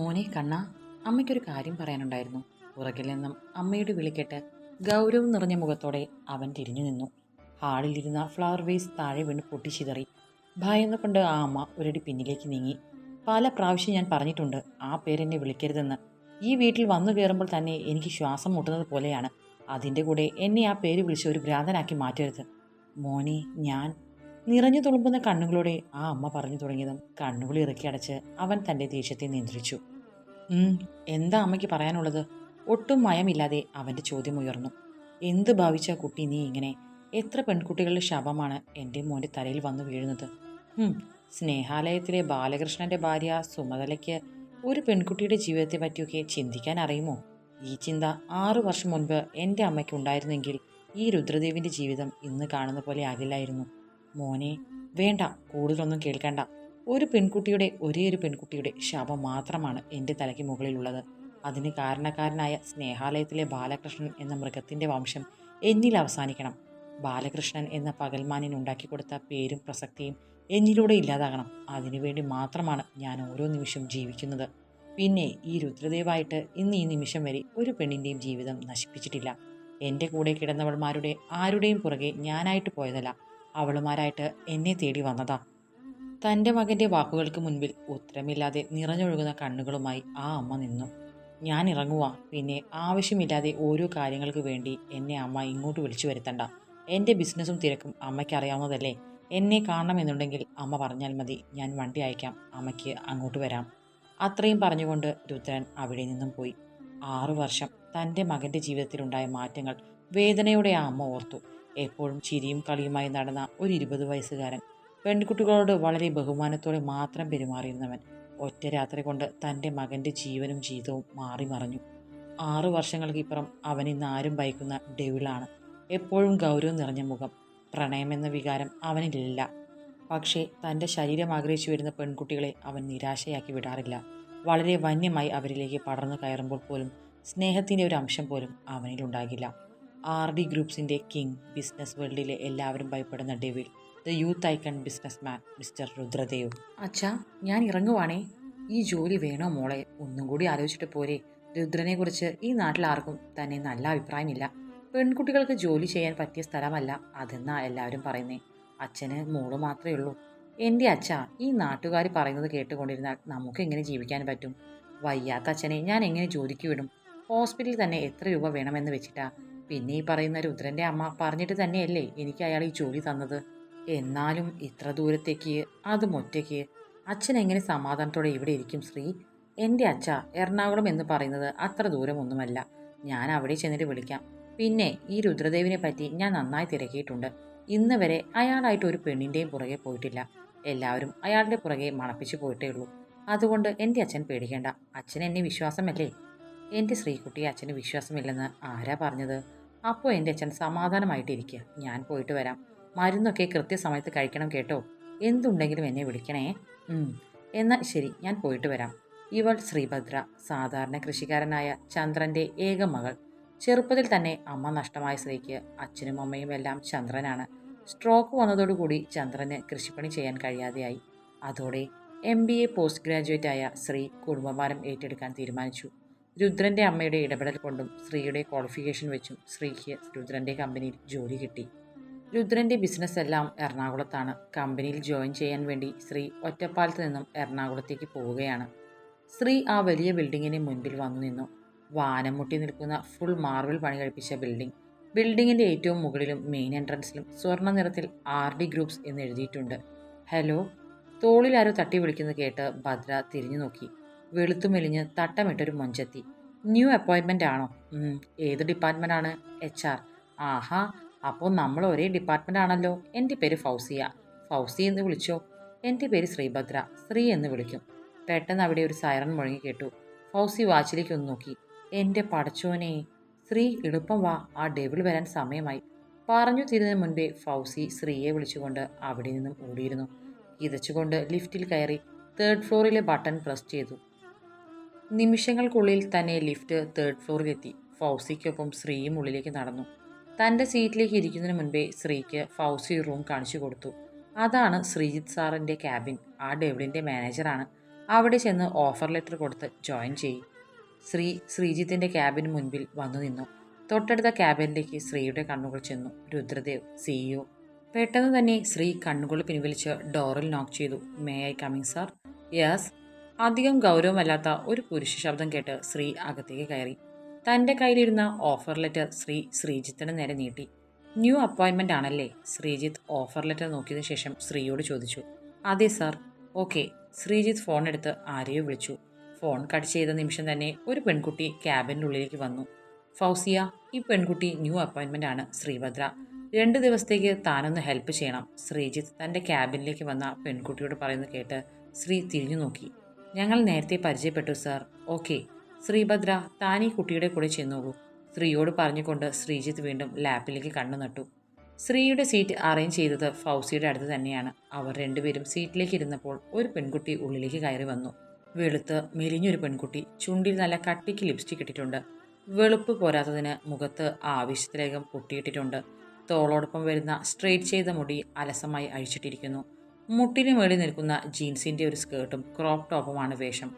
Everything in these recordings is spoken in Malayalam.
മോനെ കണ്ണ അമ്മയ്ക്കൊരു കാര്യം പറയാനുണ്ടായിരുന്നു. പുറകിൽ നിന്നും അമ്മയുടെ വിളിക്കെട്ട് ഗൗരവം നിറഞ്ഞ മുഖത്തോടെ അവൻ തിരിഞ്ഞു നിന്നു. ഹാളിലിരുന്ന ഫ്ലവർ വേസ് താഴെ വീണ് പൊട്ടിച്ചിതറി ഭയന്നുകൊണ്ട് ആ അമ്മ ഒരടി പിന്നിലേക്ക് നീങ്ങി. പല പ്രാവശ്യം ഞാൻ പറഞ്ഞിട്ടുണ്ട് ആ പേരെന്നെ വിളിക്കരുതെന്ന്. ഈ വീട്ടിൽ വന്നു കയറുമ്പോൾ തന്നെ എനിക്ക് ശ്വാസം മുട്ടുന്നത് പോലെയാണ്. അതിന്റെ കൂടെ എന്നെ ആ പേര് വിളിച്ച് ഒരു ഭ്രാന്തനാക്കി മാറ്റരുത്. മോനെ ഞാൻ നിറഞ്ഞു തുളുമ്പുന്ന കണ്ണുകളോടെ ആ അമ്മ പറഞ്ഞു തുടങ്ങിയതും കണ്ണുകൾ ഇറക്കി അടച്ച് അവൻ തന്റെ ദേഷ്യത്തെ നിയന്ത്രിച്ചു. "ഉം, എന്താ അമ്മയ്ക്ക് പറയാനുള്ളത്? ഒട്ടും മയമില്ലാതെ അവന്റെ ചോദ്യം ഉയർന്നു. എന്ത് ഭാവിച്ച കുട്ടി നീ ഇങ്ങനെ? എത്ര പെൺകുട്ടികളുടെ ശവമാണ് എന്റെ മോന്റെ തലയിൽ വന്നു വീഴുന്നത്? സ്നേഹാലയത്തിലെ ബാലകൃഷ്ണന്റെ ഭാര്യ സുമതലയ്ക്ക് ഒരു പെൺകുട്ടിയുടെ ജീവിതത്തെ പറ്റിയൊക്കെ ചിന്തിക്കാൻ അറിയുമോ? ഈ ചിന്ത ആറു വർഷം മുൻപ് എന്റെ അമ്മയ്ക്ക് ഉണ്ടായിരുന്നെങ്കിൽ ഈ രുദ്രദേവിന്റെ ജീവിതം ഇന്ന് കാണുന്ന പോലെ ആകില്ലായിരുന്നു. മോനെ വേണ്ട കൂടുതലൊന്നും കേൾക്കണ്ട. ഒരു പെൺകുട്ടിയുടെ ഒരേ ഒരു പെൺകുട്ടിയുടെ ശാപം മാത്രമാണ് എന്റെ തലയ്ക്ക് മുകളിലുള്ളത്. അതിന് കാരണക്കാരനായ സ്നേഹാലയത്തിലെ ബാലകൃഷ്ണൻ എന്ന മൃഗത്തിന്റെ വംശം എന്നിൽ അവസാനിക്കണം. ബാലകൃഷ്ണൻ എന്ന പകൽമാനിന് ഉണ്ടാക്കി കൊടുത്ത പേരും പ്രസക്തിയും എന്നിലൂടെ ഇല്ലാതാകണം. അതിനുവേണ്ടി മാത്രമാണ് ഞാൻ ഓരോ നിമിഷം ജീവിക്കുന്നത്. പിന്നെ ഈ രുദ്രദേവായിട്ട് ഇന്ന് ഈ നിമിഷം വരെ ഒരു പെണ്ണിന്റെയും ജീവിതം നശിപ്പിച്ചിട്ടില്ല. എന്റെ കൂടെ കിടന്നവൾമാരുടെ ആരുടെയും പുറകെ ഞാനായിട്ട് പോയതല്ല. അവളുമാരായിട്ട് എന്നെ തേടി വന്നതാ. തന്റെ മകന്റെ വാക്കുകൾക്ക് മുൻപിൽ ഉത്തരമില്ലാതെ നിറഞ്ഞൊഴുകുന്ന കണ്ണുകളുമായി ആ അമ്മ നിന്നു. ഞാൻ ഇറങ്ങുക പിന്നെ ആവശ്യമില്ലാതെ ഓരോ കാര്യങ്ങൾക്ക് വേണ്ടി എന്നെ അമ്മ ഇങ്ങോട്ട് വിളിച്ചു വരുത്തണ്ട. എന്റെ ബിസിനസ്സും തിരക്കും അമ്മയ്ക്ക് അറിയാവുന്നതല്ലേ. എന്നെ കാണണമെന്നുണ്ടെങ്കിൽ അമ്മ പറഞ്ഞാൽ മതി. ഞാൻ വണ്ടി അയക്കാം. അമ്മയ്ക്ക് അങ്ങോട്ട് വരാം. അത്രയും പറഞ്ഞുകൊണ്ട് രുദ്രൻ അവിടെ നിന്നും പോയി. ആറു വർഷം തന്റെ മകന്റെ ജീവിതത്തിലുണ്ടായ മാറ്റങ്ങൾ വേദനയോടെ ആ അമ്മ ഓർത്തു. എപ്പോഴും ചിരിയും കളിയുമായി നടന്ന ഒരു ഇരുപത് വയസ്സുകാരൻ പെൺകുട്ടികളോട് വളരെ ബഹുമാനത്തോടെ മാത്രം പെരുമാറിയിരുന്നവൻ ഒറ്റ രാത്രി കൊണ്ട് തന്റെ മകന്റെ ജീവനും ജീവിതവും മാറി മറിഞ്ഞു. ആറു വർഷങ്ങൾക്കിപ്പുറം അവൻ ഇന്ന് ആരും ഭയക്കുന്ന ഡെവിളാണ്. എപ്പോഴും ഗൗരവം നിറഞ്ഞ മുഖം. പ്രണയമെന്ന വികാരം അവനിലില്ല. പക്ഷേ തന്റെ ശരീരം ആഗ്രഹിച്ചു വരുന്ന പെൺകുട്ടികളെ അവൻ നിരാശയാക്കി വിടാറില്ല. വളരെ വന്യമായി അവരിലേക്ക് പടർന്നു കയറുമ്പോൾ പോലും സ്നേഹത്തിന്റെ ഒരു അംശം പോലും അവനിലുണ്ടാകില്ല. ആർ ഡി ഗ്രൂപ്പ്സിന്റെ കിങ് ബിസിനസ് വേൾഡിലെ എല്ലാവരും ഭയപ്പെടുന്ന devil the youth icon business man mister Rudradev. അച്ഛാ ഞാൻ ഇറങ്ങുവാണേ. ഈ ജോലി വേണോ മോളെ? ഒന്നും കൂടി ആലോചിച്ചിട്ട് പോരെ. രുദ്രനെ കുറിച്ച് ഈ നാട്ടിൽ ആർക്കും തന്നെ നല്ല അഭിപ്രായമില്ല. പെൺകുട്ടികൾക്ക് ജോലി ചെയ്യാൻ പറ്റിയ സ്ഥലമല്ല അതെന്നാ എല്ലാവരും പറയുന്നേ. അച്ഛന് മോൾ മാത്രമേ ഉള്ളൂ. എന്റെ അച്ഛ ഈ നാട്ടുകാർ പറയുന്നത് കേട്ടുകൊണ്ടിരുന്നാൽ നമുക്ക് എങ്ങനെ ജീവിക്കാൻ പറ്റും? വയ്യാത്ത അച്ഛനെ ഞാൻ എങ്ങനെ ജോലിക്ക് വിടും? ഹോസ്പിറ്റലിൽ തന്നെ എത്ര രൂപ വേണമെന്ന് വെച്ചിട്ടാ പിന്നെ ഈ പറയുന്ന രുദ്രന്റെ അമ്മ പറഞ്ഞിട്ട് തന്നെയല്ലേ എനിക്ക് അയാൾ ഈ ജോലി തന്നത്. എന്നാലും ഇത്ര ദൂരത്തേക്ക് അത് ഒറ്റയ്ക്ക്. അച്ഛൻ എങ്ങനെ സമാധാനത്തോടെ ഇവിടെ ഇരിക്കും ശ്രീ? എന്റെ അച്ഛ എറണാകുളം എന്ന് പറയുന്നത് അത്ര ദൂരമൊന്നുമല്ല. ഞാൻ അവിടെ ചെന്നിട്ട് വിളിക്കാം. പിന്നെ ഈ രുദ്രദേവിനെ പറ്റി ഞാൻ നന്നായി തിരക്കിയിട്ടുണ്ട്. ഇന്ന് വരെ അയാളായിട്ട് ഒരു പെണ്ണിന്റെയും പുറകെ പോയിട്ടില്ല. എല്ലാവരും അയാളുടെ പുറകെ മണപ്പിച്ച് പോയിട്ടേ ഉള്ളൂ. അതുകൊണ്ട് എന്റെ അച്ഛൻ പേടിക്കേണ്ട. അച്ഛൻ എന്നെ വിശ്വാസമല്ലേ? എന്റെ ശ്രീകുട്ടിയെ അച്ഛന് വിശ്വാസമില്ലെന്ന് ആരാ പറഞ്ഞത്? അപ്പോൾ എന്റെ അച്ഛൻ സമാധാനമായിട്ടിരിക്കുക ഞാൻ പോയിട്ട് വരാം. മരുന്നൊക്കെ കൃത്യസമയത്ത് കഴിക്കണം കേട്ടോ. എന്തുണ്ടെങ്കിലും എന്നെ വിളിക്കണേ. എന്നാൽ ശരി ഞാൻ പോയിട്ട് വരാം. ഇവൾ ശ്രീഭദ്ര സാധാരണ കൃഷിക്കാരനായ ചന്ദ്രന്റെ ഏക മകൾ. ചെറുപ്പത്തിൽ തന്നെ അമ്മ നഷ്ടമായ സ്ത്രീക്ക് അച്ഛനും അമ്മയും എല്ലാം ചന്ദ്രനാണ്. സ്ട്രോക്ക് വന്നതോടുകൂടി ചന്ദ്രന് കൃഷിപ്പണി ചെയ്യാൻ കഴിയാതെയായി. അതോടെ M B A post graduate ആയ ശ്രീ കുടുംബഭാരം ഏറ്റെടുക്കാൻ തീരുമാനിച്ചു. രുദ്രന്റെ അമ്മയുടെ ഇടപെടൽ കൊണ്ടും ശ്രീയുടെ ക്വാളിഫിക്കേഷൻ വെച്ചും ശ്രീക്ക് രുദ്രന്റെ കമ്പനിയിൽ ജോലി കിട്ടി. രുദ്രന്റെ ബിസിനസ് എല്ലാം എറണാകുളത്താണ്. കമ്പനിയിൽ ജോയിൻ ചെയ്യാൻ വേണ്ടി ശ്രീ ഒറ്റപ്പാലത്ത് നിന്നും എറണാകുളത്തേക്ക് പോവുകയാണ്. ശ്രീ ആ വലിയ ബിൽഡിങ്ങിന് മുൻപിൽ വന്നു നിന്നു. വാനം മുട്ടി നിൽക്കുന്ന ഫുൾ മാർബിൾ പണി കഴിപ്പിച്ച ബിൽഡിംഗ് ബിൽഡിങ്ങിന്റെ ഏറ്റവും മുകളിലും മെയിൻ എൻട്രൻസിലും സ്വർണ നിറത്തിൽ ആർ ഡി ഗ്രൂപ്പ്സ് എന്ന് എഴുതിയിട്ടുണ്ട്. ഹലോ തോളിൽ ആരോ തട്ടി വിളിക്കുന്നത് കേട്ട് ഭദ്ര തിരിഞ്ഞു നോക്കി വെളുത്തു മെലിഞ്ഞ് തട്ടമിട്ടൊരു മുഞ്ചെത്തി. ന്യൂ അപ്പോയിൻമെന്റ് ആണോ? ഏത് ഡിപ്പാർട്ട്മെന്റ് ആണ് എച്ച് ആർ. ആഹാ അപ്പോൾ നമ്മൾ ഒരേ ഡിപ്പാർട്ട്മെന്റ് ആണല്ലോ. എന്റെ പേര് ഫൗസിയ. ഫൗസി എന്ന് വിളിച്ചോ? എന്റെ പേര് ശ്രീഭദ്ര. ശ്രീ എന്ന് വിളിക്കും. പെട്ടെന്ന് അവിടെ ഒരു സൈറൺ മുഴങ്ങി കേട്ടു. ഫൗസി വാച്ചിലേക്ക് ഒന്ന് നോക്കി. എന്റെ പടച്ചോനെ ശ്രീ എളുപ്പം വാ. ആ ഡെവിൾ വരാൻ സമയമായി. പറഞ്ഞു തീരുന്നതിന് മുൻപേ ഫൗസി ശ്രീയെ വിളിച്ചുകൊണ്ട് അവിടെ നിന്നും ഓടിയിരുന്നു. ഇതച്ചുകൊണ്ട് ലിഫ്റ്റിൽ കയറി തേർഡ് ഫ്ലോറിലെ ബട്ടൺ പ്രസ് ചെയ്തു. നിമിഷങ്ങൾക്കുള്ളിൽ തന്നെ ലിഫ്റ്റ് തേർഡ് ഫ്ലോറിലെത്തി ഫൗസിക്കൊപ്പം ശ്രീയും ഉള്ളിലേക്ക് നടന്നു. തന്റെ സീറ്റിലേക്ക് ഇരിക്കുന്നതിന് മുൻപേ ശ്രീക്ക് ഫൗസി റൂം കാണിച്ചു കൊടുത്തു. അതാണ് ശ്രീജിത്ത് സാറിന്റെ ക്യാബിൻ ആ ഡെവിളിന്റെ മാനേജറാണ് അവിടെ ചെന്ന് ഓഫർ ലെറ്റർ കൊടുത്ത് ജോയിൻ ചെയ്യും. ശ്രീ ശ്രീജിത്തിന്റെ ക്യാബിന് മുൻപിൽ വന്നു നിന്നു. തൊട്ടടുത്ത ക്യാബിനിലേക്ക് ശ്രീയുടെ കണ്ണുകൾ ചെന്നു. രുദ്രദേവ് സിഇഒ പെട്ടെന്ന് തന്നെ ശ്രീ കണ്ണുകൾ പിൻവലിച്ച് ഡോറിൽ നോക്ക് ചെയ്തു. May I coming sir yes അധികം ഗൗരവമല്ലാത്ത ഒരു പുരുഷ ശബ്ദം കേട്ട് ശ്രീ അകത്തേക്ക് കയറി. തന്റെ കയ്യിലിരുന്ന ഓഫർ ലെറ്റർ ശ്രീ ശ്രീജിത്തിന് നേരെ നീട്ടി. ന്യൂ അപ്പോയിൻമെന്റ് ആണല്ലേ? ശ്രീജിത്ത് ഓഫർ ലെറ്റർ നോക്കിയതിനു ശേഷം ശ്രീയോട് ചോദിച്ചു. അതെ സാർ ഓക്കെ ശ്രീജിത്ത് ഫോൺ എടുത്ത് ആരെയോ വിളിച്ചു. ഫോൺ കട്ട് ചെയ്ത നിമിഷം തന്നെ ഒരു പെൺകുട്ടി ക്യാബിന്റെ ഉള്ളിലേക്ക് വന്നു. ഫൗസിയ ഈ പെൺകുട്ടി ന്യൂ അപ്പോയിൻമെന്റ് ആണ് ശ്രീഭദ്ര. രണ്ട് ദിവസത്തേക്ക് താനൊന്ന് ഹെൽപ്പ് ചെയ്യണം. ശ്രീജിത്ത് തന്റെ ക്യാബിനിലേക്ക് വന്ന പെൺകുട്ടിയോട് പറയുന്നത് കേട്ട് ശ്രീ തിരിഞ്ഞു നോക്കി ഞങ്ങൾ നേരത്തെ പരിചയപ്പെട്ടു സർ. ഓക്കെ. ശ്രീഭദ്ര ഈ കുട്ടിയുടെ കൂടെ ചെന്നോളൂ. ശ്രീയോട് പറഞ്ഞുകൊണ്ട് ശ്രീജിത്ത് വീണ്ടും ലാപ്പിലേക്ക് കണ്ണു നട്ടു. ശ്രീയുടെ സീറ്റ് അറേഞ്ച് ചെയ്തത് ഫൗസിയുടെ അടുത്ത് തന്നെയാണ്. അവർ രണ്ടുപേരും സീറ്റിലേക്ക് ഇരുന്നപ്പോൾ ഒരു പെൺകുട്ടി ഉള്ളിലേക്ക് കയറി വന്നു. വെളുത്ത് മെലിഞ്ഞൊരു പെൺകുട്ടി ചുണ്ടിൽ നല്ല കട്ടിക്ക് ലിപ്സ്റ്റിക് ഇട്ടിട്ടുണ്ട്. വെളുപ്പ് പോരാത്തതിന് മുഖത്ത് ആവശ്യത്തിലേകം പൊട്ടിയിട്ടിട്ടുണ്ട്. തോളോടൊപ്പം വരുന്ന സ്ട്രെയിറ്റ് ചെയ്ത മുടി അലസമായി അഴിച്ചിട്ടിരിക്കുന്നു. മുട്ടിന് മേളിൽ നിൽക്കുന്ന ജീൻസിന്റെ ഒരു സ്കേർട്ടും ക്രോപ്പ് ടോപ്പുമാണ് വേഷം.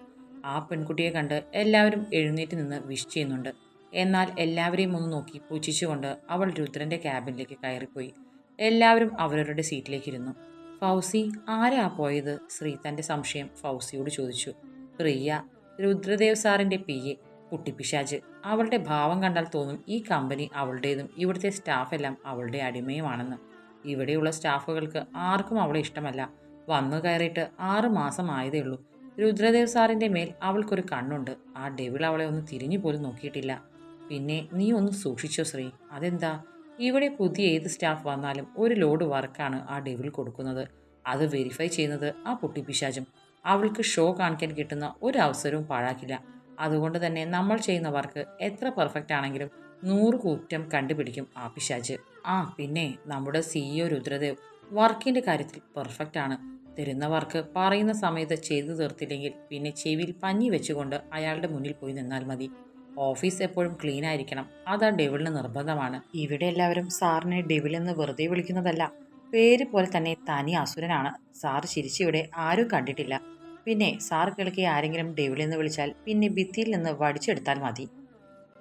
ആ പെൺകുട്ടിയെ കണ്ട് എല്ലാവരും എഴുന്നേറ്റ് നിന്ന് വിഷ് ചെയ്യുന്നുണ്ട്. എന്നാൽ എല്ലാവരെയും ഒന്ന് നോക്കി പൂച്ഛിച്ചുകൊണ്ട് അവൾ രുദ്രന്റെ ക്യാബിനിലേക്ക് കയറിപ്പോയി. എല്ലാവരും അവരവരുടെ സീറ്റിലേക്ക് ഇരുന്നു ഫൗസി ആരാ പോയത്? ശ്രീ തന്റെ സംശയം ഫൗസിയോട് ചോദിച്ചു. പ്രിയ രുദ്രദേവ് സാറിന്റെ പി. എ. കുട്ടിപ്പിശാജ്. അവളുടെ ഭാവം കണ്ടാൽ തോന്നും ഈ കമ്പനി അവളുടേതും ഇവിടുത്തെ സ്റ്റാഫെല്ലാം അവളുടെ അടിമയുമാണെന്ന്. ഇവിടെയുള്ള സ്റ്റാഫുകൾക്ക് ആർക്കും അവളെ ഇഷ്ടമല്ല. വന്നു കയറിയിട്ട് ആറ് മാസം ആയതേ ഉള്ളൂ. രുദ്രദേവ് സാറിന്റെ മേൽ അവൾക്കൊരു കണ്ണുണ്ട്. ആ ഡെവിൾ അവളെ ഒന്ന് തിരിഞ്ഞു പോലും നോക്കിയിട്ടില്ല. പിന്നെ നീ ഒന്ന് സൂക്ഷിച്ചോ ശ്രീ? അതെന്താ? ഇവിടെ പുതിയ ഏത് സ്റ്റാഫ് വന്നാലും ഒരു ലോഡ് വർക്കാണ് ആ ഡെവിൾ കൊടുക്കുന്നത്. അത് വെരിഫൈ ചെയ്യുന്നത് ആ പൊട്ടിപ്പിശാചും അവൾക്ക് ഷോ കാണിക്കാൻ കിട്ടുന്ന ഒരു അവസരവും പാഴാക്കില്ല. അതുകൊണ്ട് തന്നെ നമ്മൾ ചെയ്യുന്ന വർക്ക് എത്ര പെർഫെക്റ്റ് ആണെങ്കിലും നൂറ് കുറ്റം കണ്ടുപിടിക്കും ആ പിശാച്. ആ പിന്നെ നമ്മുടെ സിഇഒ രുദ്രദേവ് വർക്കിന്റെ കാര്യത്തിൽ പെർഫെക്റ്റ് ആണ്. തരുന്ന വർക്ക് പറയുന്ന സമയത്ത് ചെയ്തു തീർത്തില്ലെങ്കിൽ പിന്നെ ചെവിയിൽ പഞ്ഞി വെച്ചുകൊണ്ട് അയാളുടെ മുന്നിൽ പോയി നിന്നാൽ മതി. ഓഫീസ് എപ്പോഴും ക്ലീൻ ആയിരിക്കണം. അതാ ഡെവിളിന് നിർബന്ധമാണ്. ഇവിടെ എല്ലാവരും സാറിനെ ഡെവിൽ എന്ന് വെറുതെ വിളിക്കുന്നതല്ല. പേര് പോലെ തന്നെ തനി അസുരനാണ്. സാർ ചിരിച്ചിവിടെ ആരും കണ്ടിട്ടില്ല. പിന്നെ സാർ കിളക്കി ആരെങ്കിലും ഡെവിൽ എന്ന് വിളിച്ചാൽ പിന്നെ ഭിത്തിയിൽ നിന്ന് വടിച്ചെടുത്താൽ മതി.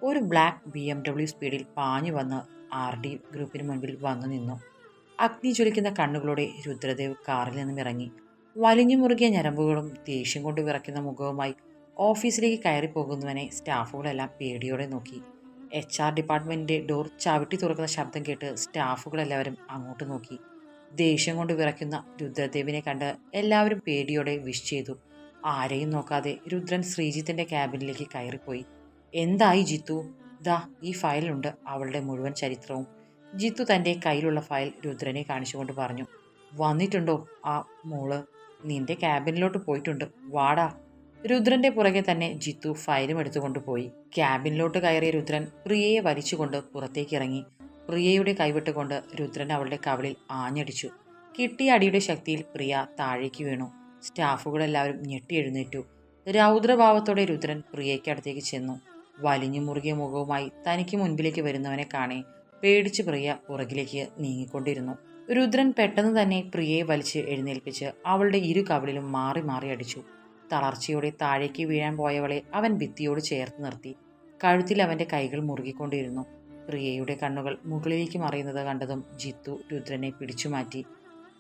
ഒരു ബ്ലാക്ക് ബി എം ഡബ്ല്യു സ്പീഡിൽ പാഞ്ഞു വന്ന് ആർ ഡി ഗ്രൂപ്പിന് മുൻപിൽ വന്നു നിന്നു. അഗ്നി ജ്വലിക്കുന്ന കണ്ണുകളോടെ രുദ്രദേവ് കാറിൽ നിന്നും ഇറങ്ങി. വലിഞ്ഞു മുറുകിയ ഞരമ്പുകളും ദേഷ്യം കൊണ്ട് വിറയ്ക്കുന്ന മുഖവുമായി ഓഫീസിലേക്ക് കയറി പോകുന്നവനെ സ്റ്റാഫുകളെല്ലാം പേടിയോടെ നോക്കി. എച്ച് ആർ ഡിപ്പാർട്ട്മെന്റിന്റെ ഡോർ ചവിട്ടി തുറക്കുന്ന ശബ്ദം കേട്ട് സ്റ്റാഫുകളെല്ലാവരും അങ്ങോട്ട് നോക്കി. ദേഷ്യം കൊണ്ട് വിറയ്ക്കുന്ന രുദ്രദേവിനെ കണ്ട് എല്ലാവരും പേടിയോടെ വിഷ് ചെയ്തു. ആരെയും നോക്കാതെ രുദ്രൻ ശ്രീജിത്തിന്റെ ക്യാബിനിലേക്ക് കയറിപ്പോയി. എന്തായി ജിത്തു? ദാ ഈ ഫയലുണ്ട് അവളുടെ മുഴുവൻ ചരിത്രവും. ജിത്തു തന്റെ കയ്യിലുള്ള ഫയൽ രുദ്രനെ കാണിച്ചുകൊണ്ട് പറഞ്ഞു. വന്നിട്ടുണ്ടോ ആ മോൾ? നിന്റെ ക്യാബിനിലോട്ട് പോയിട്ടുണ്ട്. വാടാ. രുദ്രന്റെ പുറകെ തന്നെ ജിത്തു ഫയലും എടുത്തുകൊണ്ട് പോയി. ക്യാബിനിലോട്ട് കയറിയ രുദ്രൻ പ്രിയയെ വലിച്ചുകൊണ്ട് പുറത്തേക്ക് ഇറങ്ങി. പ്രിയയുടെ കൈവിട്ടുകൊണ്ട് രുദ്രൻ അവളുടെ കവളിൽ ആഞ്ഞടിച്ചു. കിട്ടിയ അടിയുടെ ശക്തിയിൽ പ്രിയ താഴേക്ക് വീണു. സ്റ്റാഫുകളെല്ലാവരും ഞെട്ടിയെഴുന്നേറ്റു രൗദ്രഭാവത്തോടെ രുദ്രൻ പ്രിയയ്ക്ക് അടുത്തേക്ക് ചെന്നു. വലിഞ്ഞു മുറുകിയ മുഖവുമായി തനിക്ക് മുൻപിലേക്ക് വരുന്നവനെ കാണെ പേടിച്ച് പ്രിയ പുറകിലേക്ക് നീങ്ങിക്കൊണ്ടിരുന്നു. രുദ്രൻ പെട്ടെന്ന് തന്നെ പ്രിയയെ വലിച്ച് എഴുന്നേൽപ്പിച്ച് അവളുടെ ഇരു കവിളിലും മാറി മാറി അടിച്ചു. തളർച്ചയോടെ താഴേക്ക് വീഴാൻ പോയവളെ അവൻ ഭിത്തിയോട് ചേർത്ത് നിർത്തി. കഴുത്തിൽ അവന്റെ കൈകൾ മുറുകിക്കൊണ്ടിരുന്നു. പ്രിയയുടെ കണ്ണുകൾ മുകളിലേക്ക് മറിയുന്നത് കണ്ടതും ജിത്തു രുദ്രനെ പിടിച്ചുമാറ്റി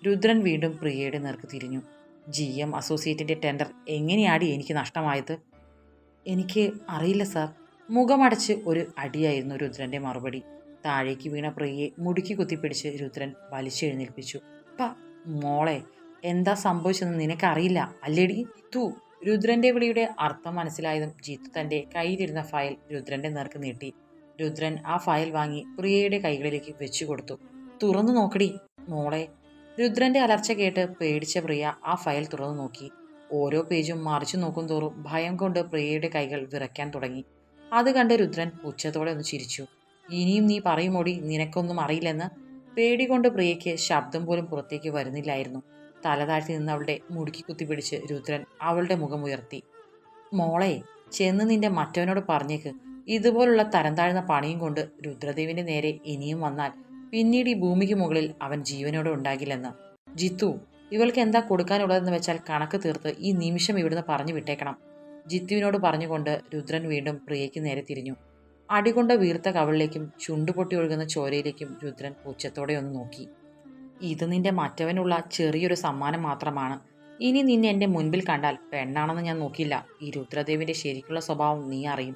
രുദ്രൻ വീണ്ടും പ്രിയയുടെ നേർക്ക് തിരിഞ്ഞു. ജി എം അസോസിയേറ്റിന്റെ ടെൻഡർ എങ്ങനെയാടി എനിക്ക് നഷ്ടമായത്? എനിക്ക് അറിയില്ല സാർ. മുഖമടച്ച് ഒരു അടിയായിരുന്നു രുദ്രന്റെ മറുപടി. താഴേക്ക് വീണ പ്രിയയെ മുടുക്കി കുത്തിപ്പിടിച്ച് രുദ്രൻ വലിച്ചെഴുന്നേൽപ്പിച്ചു പ മോളെ എന്താ സംഭവിച്ചെന്ന് നിനക്കറിയില്ല. അല്ലേടി? തൂ രുദ്രന്റെ വിളിയുടെ അർത്ഥം മനസ്സിലായതും ജിത്തു തന്റെ കയ്യിലിരുന്ന ഫയൽ രുദ്രന്റെ നേർക്ക് നീട്ടി. രുദ്രൻ ആ ഫയൽ വാങ്ങി പ്രിയയുടെ കൈകളിലേക്ക് വെച്ചു കൊടുത്തു. തുറന്നു നോക്കടി മോളെ. രുദ്രന്റെ അലർച്ച കേട്ട് പേടിച്ച പ്രിയ ആ ഫയൽ തുറന്നു നോക്കി. ഓരോ പേജും മറിച്ചു നോക്കും തോറും ഭയം കൊണ്ട് പ്രിയയുടെ കൈകൾ വിറയ്ക്കാൻ തുടങ്ങി. അത് കണ്ട് രുദ്രൻ പുച്ഛത്തോടെ ഒന്ന് ചിരിച്ചു. ഇനിയും നീ പറയുമോടി നിനക്കൊന്നും അറിയില്ലെന്ന് പേടി കൊണ്ട് പ്രിയയ്ക്ക് ശബ്ദം പോലും പുറത്തേക്ക് വരുന്നില്ലായിരുന്നു. തലതാഴ്ത്തി നിന്ന് അവളുടെ മുടുക്കി കുത്തിപ്പിടിച്ച് രുദ്രൻ അവളുടെ മുഖമുയർത്തി മോളെ ചെന്ന് നിന്റെ മറ്റവനോട് പറഞ്ഞേക്ക്. ഇതുപോലുള്ള തരം താഴ്ന്ന പണിയും കൊണ്ട് രുദ്രദേവിന്റെ നേരെ ഇനിയും വന്നാൽ പിന്നീട് ഈ ഭൂമിക്ക് മുകളിൽ അവൻ ജീവനോടെ ഉണ്ടാകില്ലെന്ന്. ജിത്തു ഇവൾക്ക് എന്താ കൊടുക്കാനുള്ളതെന്ന് വെച്ചാൽ കണക്ക് തീർത്ത് ഈ നിമിഷം ഇവിടുന്ന് പറഞ്ഞു വിട്ടേക്കണം. ജിത്തുവിനോട് പറഞ്ഞുകൊണ്ട് രുദ്രൻ വീണ്ടും പ്രിയയ്ക്ക് നേരെ തിരിഞ്ഞു. അടികൊണ്ട വീർത്ത കവളിലേക്കും ചുണ്ടുപൊട്ടി ഒഴുകുന്ന ചോരയിലേക്കും രുദ്രൻ പൂച്ചത്തോടെ ഒന്ന് നോക്കി. ഇത് നിന്റെ മറ്റവനുള്ള ചെറിയൊരു സമ്മാനം മാത്രമാണ്. ഇനി നിന്നെ എന്റെ മുൻപിൽ കണ്ടാൽ പെണ്ണാണെന്ന് ഞാൻ നോക്കില്ല. ഈ രുദ്രദേവിന്റെ ശരിക്കുള്ള സ്വഭാവം നീ അറിയും.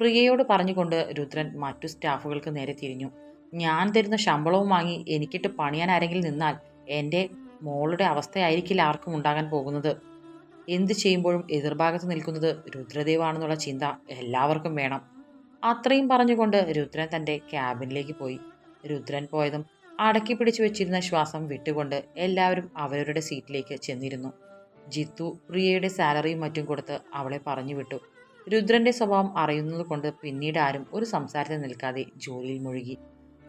പ്രിയയോട് പറഞ്ഞുകൊണ്ട് രുദ്രൻ മറ്റു സ്റ്റാഫുകൾക്ക് നേരെ തിരിഞ്ഞു. ഞാൻ തരുന്ന ശമ്പളവും വാങ്ങി എനിക്കിട്ട് പണിയാൻ ആരെങ്കിലും നിന്നാൽ എന്റെ മോളുടെ അവസ്ഥയായിരിക്കില്ല ആർക്കും ഉണ്ടാകാൻ പോകുന്നത്. എന്ത് ചെയ്യുമ്പോഴും എതിർഭാഗത്ത് നിൽക്കുന്നത് രുദ്രദേവാണെന്നുള്ള ചിന്ത എല്ലാവർക്കും വേണം. അത്രയും പറഞ്ഞുകൊണ്ട് രുദ്രൻ തന്റെ ക്യാബിനിലേക്ക് പോയി. രുദ്രൻ പോയതും അടക്കി പിടിച്ചു വെച്ചിരുന്ന ശ്വാസം വിട്ടുകൊണ്ട് എല്ലാവരും അവരവരുടെ സീറ്റിലേക്ക് ചെന്നിരുന്നു. ജിത്തു പ്രിയയുടെ സാലറിയും മറ്റും കൊടുത്ത് അവളെ പറഞ്ഞു വിട്ടു. രുദ്രന്റെ സ്വഭാവം അറിയുന്നത് കൊണ്ട് പിന്നീട് ആരും ഒരു സംസാരത്തിൽ നിൽക്കാതെ ജോലിയിൽ മുഴുകി.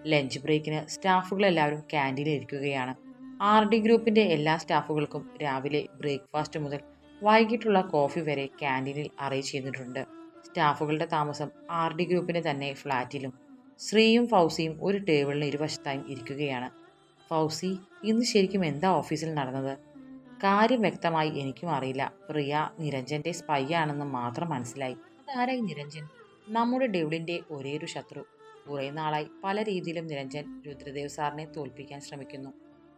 ലഞ്ച് ബ്രേക്കിന് സ്റ്റാഫുകളെല്ലാവരും ക്യാന്റീനിൽ ഇരിക്കുകയാണ്. ആർ ഡി ഗ്രൂപ്പിന്റെ എല്ലാ സ്റ്റാഫുകൾക്കും രാവിലെ ബ്രേക്ക്ഫാസ്റ്റ് മുതൽ വൈകിട്ടുള്ള കോഫി വരെ ക്യാന്റീനിൽ അറേഞ്ച് ചെയ്തിട്ടുണ്ട്. സ്റ്റാഫുകളുടെ താമസം ആർ ഡി ഗ്രൂപ്പിന്റെ തന്നെ ഫ്ലാറ്റിലും. ശ്രീയും ഫൗസിയും ഒരു ടേബിളിന് ഇരുവശത്തായും ഇരിക്കുകയാണ്. ഫൗസി ഇന്ന് ശരിക്കും എന്താ ഓഫീസിൽ നടന്നത്? കാര്യം വ്യക്തമായി എനിക്കും അറിയില്ല. പ്രിയ നിരഞ്ജന്റെ സ്പൈ ആണെന്ന് മാത്രം മനസ്സിലായി. അതാരായി നിരഞ്ജൻ? നമ്മുടെ ഡെവിളിന്റെ ഒരേയൊരു ശത്രു. കുറേ നാളായി പല രീതിയിലും നിരഞ്ജൻ രുദ്രദേവ് സാറിനെ തോൽപ്പിക്കാൻ ശ്രമിക്കുന്നു.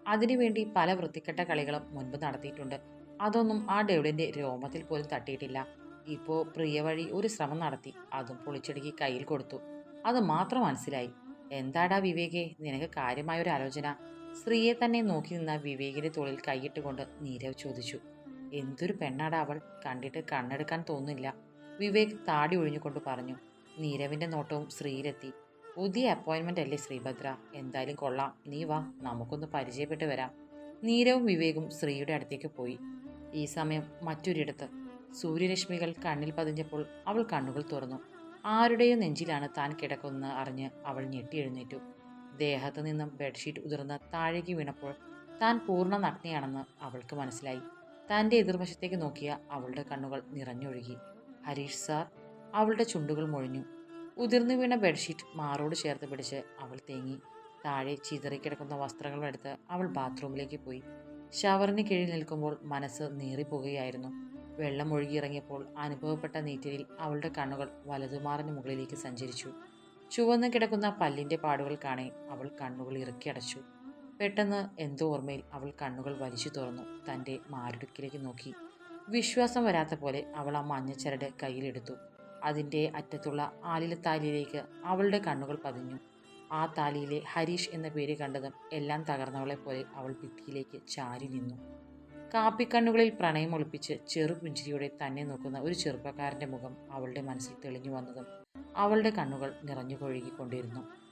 അതിനുവേണ്ടി പല വൃത്തിക്കെട്ട കളികളും മുൻപ് നടത്തിയിട്ടുണ്ട്. അതൊന്നും ആ ഡേവിഡിന്റെ രോമത്തിൽ പോലും തട്ടിയിട്ടില്ല. ഇപ്പോൾ പ്രിയ വഴി ഒരു ശ്രമം നടത്തി. അതും പൊളിച്ചെടുക്കി കയ്യിൽ കൊടുത്തു. അത് മാത്രം മനസ്സിലായി. എന്താടാ വിവേകെ നിനക്ക് കാര്യമായ ഒരു ആലോചന. സ്ത്രീയെ തന്നെ നോക്കി നിന്ന വിവേകിന്റെ തോളിൽ കൈയിട്ടുകൊണ്ട് നീരവ് ചോദിച്ചു. എന്തൊരു പെണ്ണാടാ അവൾ. കണ്ടിട്ട് കണ്ണെടുക്കാൻ തോന്നുന്നില്ല. വിവേക് താടി ഒഴിഞ്ഞുകൊണ്ട് പറഞ്ഞു. നീരവിന്റെ നോട്ടവും ശ്രീയിലെത്തി പുതിയ അപ്പോയിന്റ്മെന്റ് അല്ലേ ശ്രീഭദ്ര? എന്തായാലും കൊള്ളാം. നീ വാ നമുക്കൊന്ന് പരിചയപ്പെട്ട് വരാം. നീരവും വിവേകും സ്ത്രീയുടെ അടുത്തേക്ക് പോയി. ഈ സമയം മറ്റൊരിടത്ത്. സൂര്യരശ്മികൾ കണ്ണിൽ പതിഞ്ഞപ്പോൾ അവൾ കണ്ണുകൾ തുറന്നു. ആരുടെയോ നെഞ്ചിലാണ് താൻ കിടക്കുന്നത് അറിഞ്ഞ് അവൾ ഞെട്ടി എഴുന്നേറ്റു. ദേഹത്തു നിന്നും ബെഡ്ഷീറ്റ് ഉതിർന്ന് താഴേക്ക് വീണപ്പോൾ താൻ പൂർണ നഗ്നയാണെന്ന് അവൾക്ക് മനസ്സിലായി. തന്റെ എതിർവശത്തേക്ക് നോക്കിയ അവളുടെ കണ്ണുകൾ നിറഞ്ഞൊഴുകി. ഹരീഷ് സാർ അവളുടെ ചുണ്ടുകൾ മൊഴിഞ്ഞു. ഉതിർന്നു വീണ ബെഡ്ഷീറ്റ് മാറോട് ചേർത്ത് പിടിച്ച് അവൾ തേങ്ങി. താഴെ ചിതറിക്കിടക്കുന്ന വസ്ത്രങ്ങളെടുത്ത് അവൾ ബാത്റൂമിലേക്ക് പോയി. ഷവറിന് കീഴിൽ നിൽക്കുമ്പോൾ മനസ്സ് നീറിപ്പോകുകയായിരുന്നു വെള്ളം ഒഴുകിയിറങ്ങിയപ്പോൾ അനുഭവപ്പെട്ട നീറ്റലിൽ അവളുടെ കണ്ണുകൾ വലതുമാറിന് മുകളിലേക്ക് സഞ്ചരിച്ചു. ചുവന്ന് കിടക്കുന്ന പല്ലിന്റെ പാടുകൾ കാണെ അവൾ കണ്ണുകൾ ഇറുക്കിയടച്ചു പെട്ടെന്ന് എന്തോ ഓർമ്മയിൽ അവൾ കണ്ണുകൾ വലിച്ചു തുറന്നു. തന്റെ മാരുടുക്കിലേക്ക് നോക്കി. വിശ്വാസം വരാത്ത പോലെ അവൾ ആ മഞ്ഞച്ചരട് കയ്യിലെടുത്തു. അതിന്റെ അറ്റത്തുള്ള ആലിലത്താലിയിലേക്ക് അവളുടെ കണ്ണുകൾ പതിഞ്ഞു. ആ താലിയിലെ ഹരീഷ് എന്ന പേര് കണ്ടതും എല്ലാം തകർന്നവളെ പോലെ അവൾ ഭിത്തിയിലേക്ക് ചാരി നിന്നു. കാപ്പിക്കണ്ണുകളിൽ പ്രണയം ഒളിപ്പിച്ച് ചെറുപുഞ്ചിരിയോടെ തന്നെ നോക്കുന്ന ഒരു ചെറുപ്പക്കാരന്റെ മുഖം അവളുടെ മനസ്സിൽ തെളിഞ്ഞു വന്നതും അവളുടെ കണ്ണുകൾ നിറഞ്ഞു കൊഴുകിക്കൊണ്ടിരുന്നു.